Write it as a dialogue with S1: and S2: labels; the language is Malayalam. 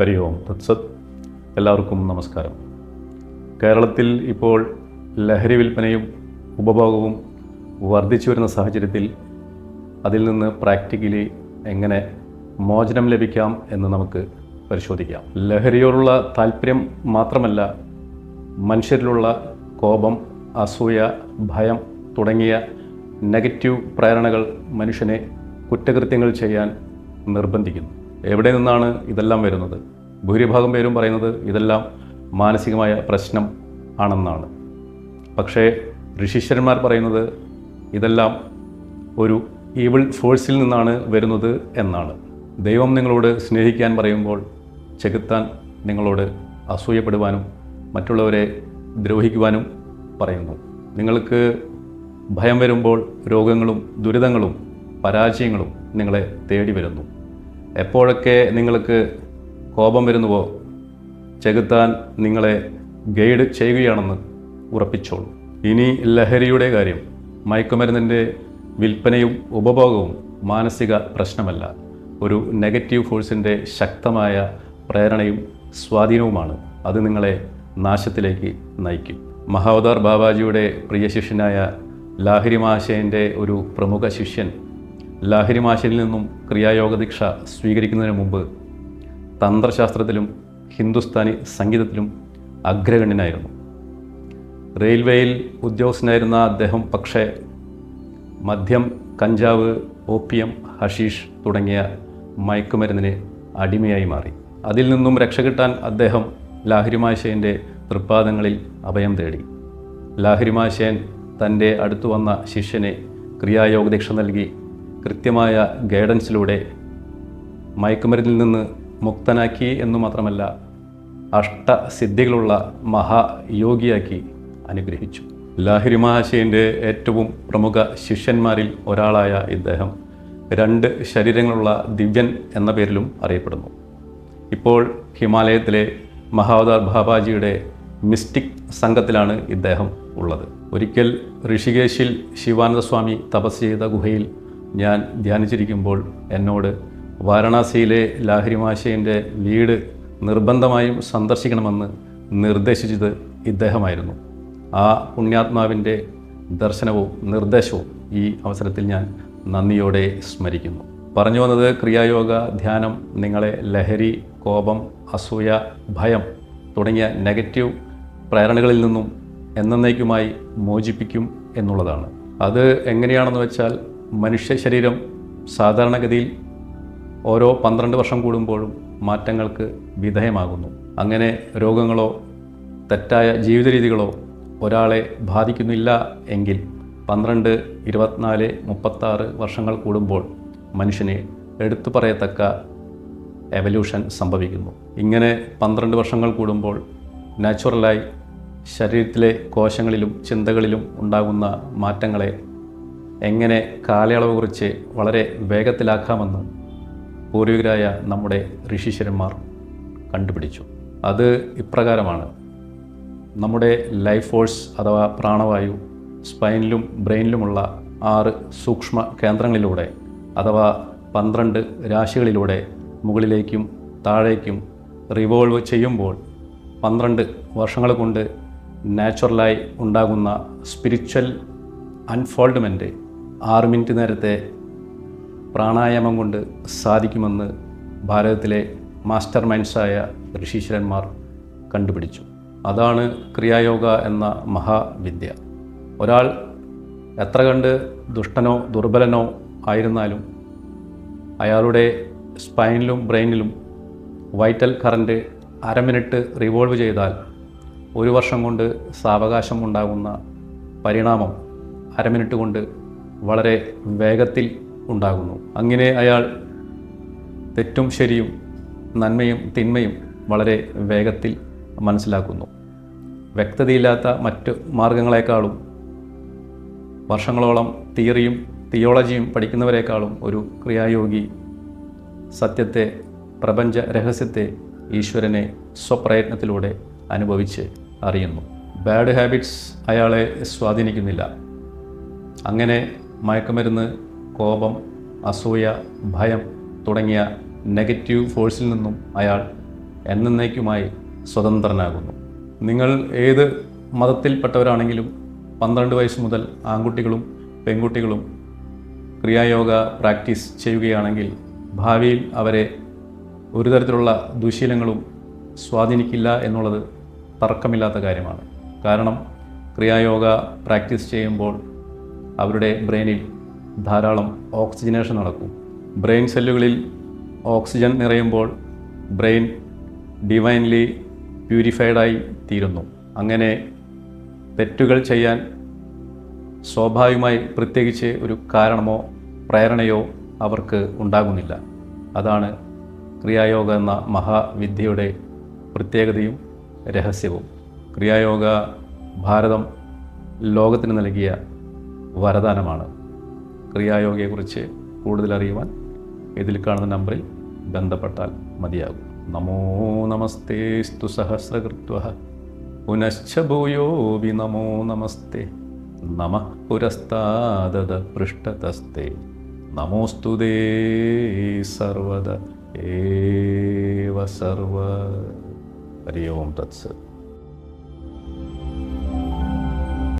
S1: ഹരി ഓം. തത്സത്. എല്ലാവർക്കും നമസ്കാരം. കേരളത്തിൽ ഇപ്പോൾ ലഹരി വിൽപ്പനയും ഉപഭോഗവും വർദ്ധിച്ചു വരുന്ന സാഹചര്യത്തിൽ അതിൽ നിന്ന് പ്രാക്ടിക്കലി എങ്ങനെ മോചനം ലഭിക്കാം എന്ന് നമുക്ക് പരിശോധിക്കാം. ലഹരിയോടുള്ള താല്പര്യം മാത്രമല്ല മനുഷ്യരിലുള്ള കോപം അസൂയ ഭയം തുടങ്ങിയ നെഗറ്റീവ് പ്രേരണകൾ മനുഷ്യനെ കുറ്റകൃത്യങ്ങൾ ചെയ്യാൻ നിർബന്ധിക്കുന്നു. എവിടെ നിന്നാണ് ഇതെല്ലാം വരുന്നത്? ഭൂരിഭാഗം പേരും പറയുന്നത് ഇതെല്ലാം മാനസികമായ പ്രശ്നം ആണെന്നാണ്. പക്ഷേ ഋഷീശ്വരന്മാർ പറയുന്നത് ഇതെല്ലാം ഒരു ഈവിൾ ഫോഴ്സിൽ നിന്നാണ് വരുന്നത് എന്നാണ്. ദൈവം നിങ്ങളോട് സ്നേഹിക്കാൻ പറയുമ്പോൾ ചെകുത്താൻ നിങ്ങളോട് അസൂയപ്പെടുവാനും മറ്റുള്ളവരെ ദ്രോഹിക്കുവാനും പറയുന്നു. നിങ്ങൾക്ക് ഭയം വരുമ്പോൾ രോഗങ്ങളും ദുരിതങ്ങളും പരാജയങ്ങളും നിങ്ങളെ തേടി വരുന്നു. എപ്പോഴൊക്കെ നിങ്ങൾക്ക് കോപം വരുന്നുവോ? ചെകുത്താൻ നിങ്ങളെ ഗൈഡ് ചെയ്യുകയാണെന്ന് ഉറപ്പിച്ചോളൂ. ഇനി ലഹരിയുടെ കാര്യം മയക്കുമരുന്നിന്റെ വിൽപ്പനയും ഉപഭോഗവും മാനസിക പ്രശ്നമല്ല. ഒരു നെഗറ്റീവ് ഫോഴ്സിന്റെ ശക്തമായ പ്രേരണയും സ്വാധീനവുമാണ്. അത് നിങ്ങളെ നാശത്തിലേക്ക് നയിക്കും. മഹാവതാർ ബാബാജിയുടെ പ്രിയ ശിഷ്യനായ ലാഹിരി മാഷേന്റെ ഒരു പ്രമുഖ ശിഷ്യൻ. ലാഹിരി മാഷയിൽ നിന്നും ക്രിയായോഗ ദീക്ഷ സ്വീകരിക്കുന്നതിന് മുമ്പ് തന്ത്രശാസ്ത്രത്തിലും ഹിന്ദുസ്ഥാനി സംഗീതത്തിലും അഗ്രഗണ്യനായിരുന്നു. റെയിൽവേയിൽ ഉദ്യോഗസ്ഥനായിരുന്ന അദ്ദേഹം പക്ഷേ മദ്യം കഞ്ചാവ് ഓപ്പിയം ഹഷീഷ് തുടങ്ങിയ മയക്കുമരുന്നിന് അടിമയായി മാറി. അതിൽ നിന്നും രക്ഷ കിട്ടാൻ അദ്ദേഹം ലാഹിരിമാശയന്റെ തൃപ്പാദങ്ങളിൽ അഭയം തേടി. ലാഹിരിമാശയൻ തന്റെ അടുത്തു വന്ന ശിഷ്യനെ ക്രിയായോഗദീക്ഷ നൽകി കൃത്യമായ ഗൈഡൻസിലൂടെ മയക്കുമരുന്നിൽ നിന്ന് മുക്തനാക്കി എന്നു മാത്രമല്ല അഷ്ടസിദ്ധികളുള്ള മഹായോഗിയാക്കി അനുഗ്രഹിച്ചു. ലാഹിരി മഹാശയന്റെ ഏറ്റവും പ്രമുഖ ശിഷ്യന്മാരിൽ ഒരാളായ ഇദ്ദേഹം രണ്ട് ശരീരങ്ങളുള്ള ദിവ്യൻ എന്ന പേരിലും അറിയപ്പെടുന്നു. ഇപ്പോൾ ഹിമാലയത്തിലെ മഹാവതാർ ബാബാജിയുടെ മിസ്റ്റിക് സംഘത്തിലാണ് ഇദ്ദേഹം ഉള്ളത്. ഒരിക്കൽ ഋഷികേശിൽ ശിവാനന്ദസ്വാമി തപസ് ചെയ്ത ഗുഹയിൽ ഞാൻ ധ്യാനിച്ചിരിക്കുമ്പോൾ എന്നോട് വാരണാസിയിലെ ലാഹിരിമാശയന്റെ വീട് നിർബന്ധമായും സന്ദർശിക്കണമെന്ന് നിർദ്ദേശിച്ചത് ഇദ്ദേഹമായിരുന്നു. ആ പുണ്യാത്മാവിന്റെ ദർശനവും നിർദ്ദേശവും ഈ അവസരത്തിൽ ഞാൻ നന്ദിയോടെ സ്മരിക്കുന്നു. പറഞ്ഞു വന്നത് ക്രിയായോഗ ധ്യാനം നിങ്ങളെ ലഹരി കോപം അസൂയ ഭയം തുടങ്ങിയ നെഗറ്റീവ് പ്രേരണകളിൽ നിന്നും എന്നേക്കുമായി മോചിപ്പിക്കും എന്നുള്ളതാണ്. അത് എങ്ങനെയാണെന്ന് വെച്ചാൽ മനുഷ്യ ശരീരം സാധാരണഗതിയിൽ ഓരോ പന്ത്രണ്ട് വർഷം കൂടുമ്പോഴും മാറ്റങ്ങൾക്ക് വിധേയമാകുന്നു. അങ്ങനെ രോഗങ്ങളോ തെറ്റായ ജീവിത രീതികളോ ഒരാളെ ബാധിക്കുന്നില്ല എങ്കിൽ പന്ത്രണ്ട് ഇരുപത്തിനാല് മുപ്പത്താറ് വർഷങ്ങൾ കൂടുമ്പോൾ മനുഷ്യനെ എടുത്തു പറയത്തക്ക എവല്യൂഷൻ സംഭവിക്കുന്നു. ഇങ്ങനെ പന്ത്രണ്ട് വർഷങ്ങൾ കൂടുമ്പോൾ നാച്ചുറലായി ശരീരത്തിലെ കോശങ്ങളിലും ചിന്തകളിലും ഉണ്ടാകുന്ന മാറ്റങ്ങളെ എങ്ങനെ കാലയളവ് കുറിച്ച് വളരെ വേഗത്തിലാക്കാമെന്ന് പൂർവികരായ നമ്മുടെ ഋഷീശ്വരന്മാർ കണ്ടുപിടിച്ചു. അത് ഇപ്രകാരമാണ്. നമ്മുടെ ലൈഫ് ഫോഴ്സ് അഥവാ പ്രാണവായു സ്പൈനിലും ബ്രെയിനിലുമുള്ള ആറ് സൂക്ഷ്മ കേന്ദ്രങ്ങളിലൂടെ അഥവാ പന്ത്രണ്ട് രാശികളിലൂടെ മുകളിലേക്കും താഴേക്കും റിവോൾവ് ചെയ്യുമ്പോൾ പന്ത്രണ്ട് വർഷങ്ങൾ കൊണ്ട് നാച്ചുറലായി ഉണ്ടാകുന്ന സ്പിരിച്വൽ അൺഫോൾഡ്മെന്റ് ആറ് മിനിറ്റ് നേരത്തെ പ്രാണായാമം കൊണ്ട് സാധിക്കുമെന്ന് ഭാരതത്തിലെ മാസ്റ്റർ മൈൻഡ്സായ ഋഷീശ്വരന്മാർ കണ്ടുപിടിച്ചു. അതാണ് ക്രിയായോഗ എന്ന മഹാവിദ്യ. ഒരാൾ എത്ര കണ്ട് ദുഷ്ടനോ ദുർബലനോ ആയിരുന്നാലും അയാളുടെ സ്പൈനിലും ബ്രെയിനിലും വൈറ്റൽ കറന്റ് അര മിനിറ്റ് റിവോൾവ് ചെയ്താൽ ഒരു വർഷം കൊണ്ട് സാവകാശം ഉണ്ടാകുന്ന പരിണാമം അര മിനിറ്റ് കൊണ്ട് വളരെ വേഗത്തിൽ ഉണ്ടാകുന്നു. അങ്ങനെ അയാൾ തെറ്റും ശരിയും നന്മയും തിന്മയും വളരെ വേഗത്തിൽ മനസ്സിലാക്കുന്നു. വ്യക്തതയില്ലാത്ത മറ്റ് മാർഗങ്ങളെക്കാളും വർഷങ്ങളോളം തിയറിയും തിയോളജിയും പഠിക്കുന്നവരെക്കാളും ഒരു ക്രിയായോഗി സത്യത്തെ പ്രപഞ്ച രഹസ്യത്തെ ഈശ്വരനെ സ്വപ്രയത്നത്തിലൂടെ അനുഭവിച്ച് അറിയുന്നു. ബാഡ് ഹാബിറ്റ്സ് അയാളെ സ്വാധീനിക്കുന്നില്ല. അങ്ങനെ മയക്കുമരുന്ന് കോപം അസൂയ ഭയം തുടങ്ങിയ നെഗറ്റീവ് ഫോഴ്സിൽ നിന്നും അയാൾ എന്നേക്കുമായി സ്വതന്ത്രനാകുന്നു. നിങ്ങൾ ഏത് മതത്തിൽപ്പെട്ടവരാണെങ്കിലും പന്ത്രണ്ട് വയസ്സ് മുതൽ ആൺകുട്ടികളും പെൺകുട്ടികളും ക്രിയായോഗ പ്രാക്ടീസ് ചെയ്യുകയാണെങ്കിൽ ഭാവിയിൽ അവരെ ഒരു തരത്തിലുള്ള ദുശീലങ്ങളും സ്വാധീനിക്കില്ല എന്നുള്ളത് തർക്കമില്ലാത്ത കാര്യമാണ്. കാരണം ക്രിയായോഗ പ്രാക്ടീസ് ചെയ്യുമ്പോൾ അവരുടെ ബ്രെയിനിൽ ധാരാളം ഓക്സിജനേഷൻ നടക്കും ബ്രെയിൻ സെല്ലുകളിൽ ഓക്സിജൻ നിറയുമ്പോൾ ബ്രെയിൻ ഡിവൈൻലി പ്യൂരിഫൈഡായി തീരുന്നു. അങ്ങനെ തെറ്റുകൾ ചെയ്യാൻ സ്വാഭാവികമായി പ്രത്യേകിച്ച് ഒരു കാരണമോ പ്രേരണയോ അവർക്ക് ഉണ്ടാകുന്നില്ല. അതാണ് ക്രിയായോഗ എന്ന മഹാവിദ്യയുടെ പ്രത്യേകതയും രഹസ്യവും. ക്രിയായോഗ ഭാരതം ലോകത്തിന് നൽകിയ വരദാനമാണ്. ക്രിയായോഗയെക്കുറിച്ച് കൂടുതൽ അറിയുവാൻ ഇതിൽ കാണുന്ന നമ്പറിൽ ബന്ധപ്പെട്ടാൽ മതിയാകും. നമോ നമസ്തേസ്തു സഹസ്രകൃത്വ. പുനശ്ച ഭൂയോവി നമോ നമസ്തേ. നമ പുരസ്താദത പൃഷ്ഠതസ്തേ. നമോസ്തു സർവദ ഏവ സർവ. ഹരി ഓം തത്സത്.